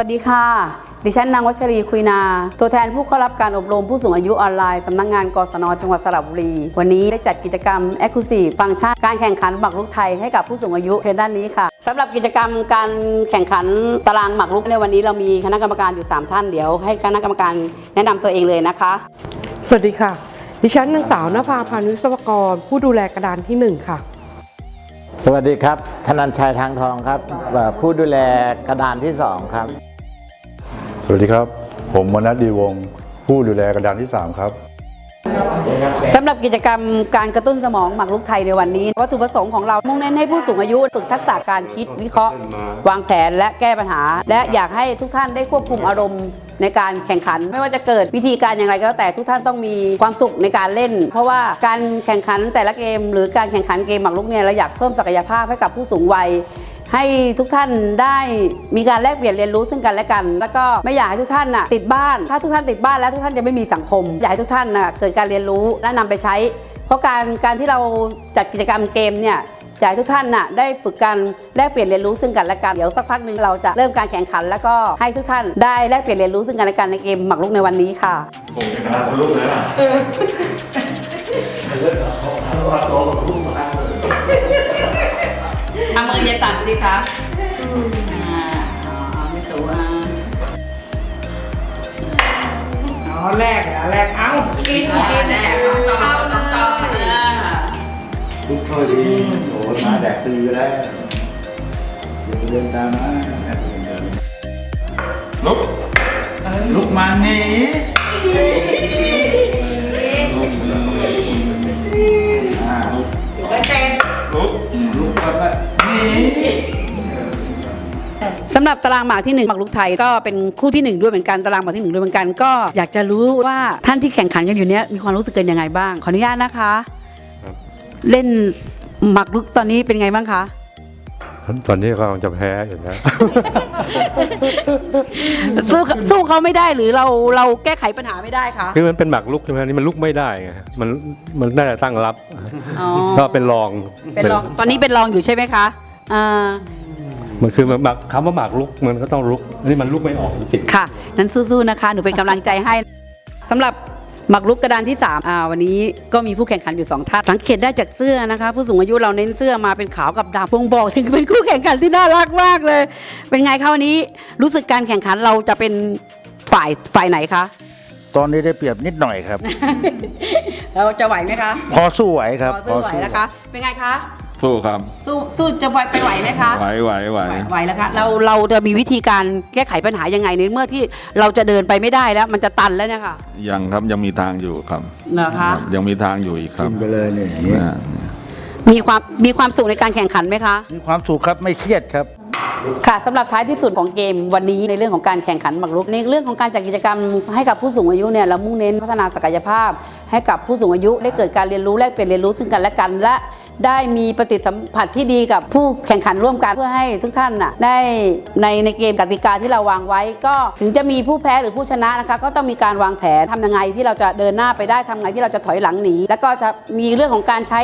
สวัสดีค่ะ ดิฉันนางวัชรีคุยนา ตัวแทนผู้เข้ารับการอบรมผู้สูงอายุออนไลน์สำนักงานกศนจังหวัดสระบุรี วันนี้ได้จัดกิจกรรม e x c l u s i v e ฟังก์ชันการแข่งขันหมากรุกไทยให้กับผู้สูงอายุเพียงด้านนี้ค่ะสำหรับกิจกรรมการแข่งขันตารางหมากรุกในวันนี้เรามีคณะกรรมการอยู่ 3 ท่านเดี๋ยว ให้คณะกรรมการแนะนำตัวเองเลยนะคะ สวัสดีค่ะ ดิฉันนางสาวนภาพานุวิศวกร ผู้ดูแลกระดานที่หนึ่งค่ะสวัสดีครับ ธนันชัยทางทองครับเอ่อผู้ดูแลกระดานที่2ครับ สวัสดีครับ ผมมนัสดีวง ผู้ดูแลกระดานที่ 3 ครับสำหรับกิจกรรมการกระตุ้นสมองหมากรุกไทยในวันนี้ วัตถุประสงค์ของเรามุ่งเน้นให้ผู้สูงอายุฝึกทักษะการคิดวิเคราะห์ วางแผนและแก้ปัญหา และอยากให้ทุกท่านได้ควบคุมอารมณ์ในการแข่งขัน ไม่ว่าจะเกิดวิธีการอย่างไรก็แล้วแต่ทุกท่านต้องมีความสุขในการเล่น เพราะว่าการแข่งขันแต่ละเกม หรือการแข่งขันเกมหมากรุกเนี่ยเราอยากเพิ่มศักยภาพให้กับผู้สูงวัย ให้ทุกท่านได้มีการแลกเปลี่ยนเรียนรู้ซึ่งกันและกัน แล้วก็ไม่อยากให้ทุกท่านน่ะติดบ้าน ถ้าทุกท่านติดบ้านแล้วทุกท่านจะไม่มีสังคม อยากให้ทุกท่านน่ะเกิดการเรียนรู้และนำไปใช้ เพราะการการที่เราจัดกิจกรรมเกมเนี่ยอยากให้ทุกท่านน่ะได้ฝึกกันแลกเปลี่ยนเรียนรู้ซึ่งกันและกัน เดี๋ยวสักพักหนึ่งเราจะเริ่มการแข่งขัน แล้วก็ให้ทุกท่านได้แลกเปลี่ยนเรียนรู้ซึ่งกันและกันในเกมหมากรุกในวันนี้ค่ะ เอามืออย่าสั่นสิคะอ่าอ๋อไม่สูอะอ๋อแรกเหรอแรกเอ้ากินอ่าแน่ต้องต้องต้องต้องอ่าลุกค่อยดีโอ้ยมาแดกซีไปแล้วเดี๋ยวเดินตามมาลุกลุกมาหนีลุกอ่าลุกลุกลุกก็ได้หนี สำหรับตารางหมากที่หนึ่งหมากรุกไทยก็เป็นคู่ที่หนึ่งด้วยเหมือนกันตารางหมากที่หนึ่งด้วยเหมือนกัน ก็อยากจะรู้ว่าท่านที่แข่งขันกันอยู่เนี้ยมีความรู้สึกกันยังไงบ้าง ขออนุญาตนะคะครับเล่นหมากรุกตอนนี้เป็นไงบ้างคะตอนนี้ก็กำลังจะแพ้อยู่แล้วสู้สู้เขาไม่ได้หรือเราเราแก้ไขปัญหาไม่ได้คะคือมันเป็นหมากลุกใช่ไหมนี่มันลุกไม่ได้ไงมันมันน่าจะตั้งรับอ๋อก็เป็นรองเป็นรองตอนนี้เป็นรองอยู่ใช่ไหมคะ อ่ามันคือหมากคำว่าหมากลุกมันก็ต้องลุกอันนี่มันลุกไม่ออกมันติดค่ะ นั้นสู้ๆนะคะ หนูเป็นกำลังใจให้สำหรับหมักรุกกระดานที่3อ่าวันนี้ก็มีผู้แข่งขันอยู่2ท่านสังเกตได้จากเสื้อนะคะ ผู้สูงอายุเราเน้นเสื้อมาเป็นขาวกับดำบ่งบอกถึงเป็นคู่แข่งขันที่น่ารักมากเลย เป็นไงคะวันนี้รู้สึกการแข่งขันเราจะเป็นฝ่ายฝ่ายไหนคะ ตอนนี้ได้เปรียบนิดหน่อยครับ เราจะไหวไหมคะ พอสู้ไหวครับพอสู้ไหวนะคะ เป็นไงคะ สู้ครับสู้สู้จะไปไหวไหมคะ ไหวไหวไหวไหวแล้วคะเราเราจะมีวิธีการแก้ไขปัญหายังไงในเมื่อที่เราจะเดินไปไม่ได้แล้ว มันจะตันแล้วเนี่ยค่ะยังครับยังมีทางอยู่ครับนะคะครับยังมีทางอยู่อีกครับกินไปเลยนี่อย่างนี้อ่ามีความมีความสุขในการแข่งขันไหมคะ มีความสุขครับไม่เครียดครับ ค่ะสำหรับท้ายที่สุดของเกมวันนี้ในเรื่องของการแข่งขันหมากรุกในเรื่องของการจัดกิจกรรมให้กับผู้สูงอายุเนี่ยเรามุ่งเน้นพัฒนาศักยภาพ ให้กับผู้สูงอายุได้เกิดการเรียนรู้แลกเปลี่ยนเรียนรู้ซึ่งกันและกันและ ได้มีปฏิสัมผัสที่ดีกับผู้แข่งขันร่วมกันเพื่อให้ทุกท่านน่ะได้ในในเกมกติกาที่เราวางไว้ ก็ถึงจะมีผู้แพ้หรือผู้ชนะนะคะ ก็ต้องมีการวางแผนทำยังไงที่เราจะเดินหน้าไปได้ทำไงที่เราจะถอยหลังหนีแล้วก็จะมีเรื่องของการใช้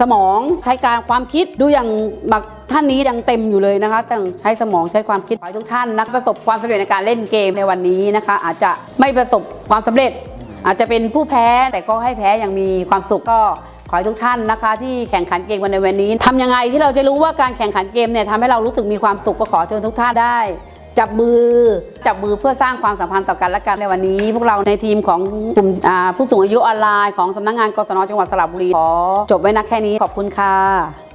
สมองใช้การความคิดดูอย่างบักท่านนี้ยังเต็มอยู่เลยนะคะต้องใช้สมองใช้ความคิดขอให้ทุกท่านนะประสบความสำเร็จในการเล่นเกมในวันนี้นะคะ อาจจะไม่ประสบความสำเร็จ อาจจะเป็นผู้แพ้แต่ก็ให้แพ้อย่างมีความสุขก็ ขอให้ทุกท่านนะคะที่แข่งขันเกมวันในวันนี้ทำยังไงที่เราจะรู้ว่าการแข่งขันเกมเนี่ยทำให้เรารู้สึกมีความสุขก็ขอเชิญทุกท่านได้จับมือจับมือเพื่อสร้างความสัมพันธ์ต่อกันและกันในวันนี้ พวกเราในทีมของกลุ่มผู้สูงอายุออนไลน์ของสำนักงานกศนจังหวัดสระบุรีขอจบไว้นะแค่นี้ขอบคุณค่ะ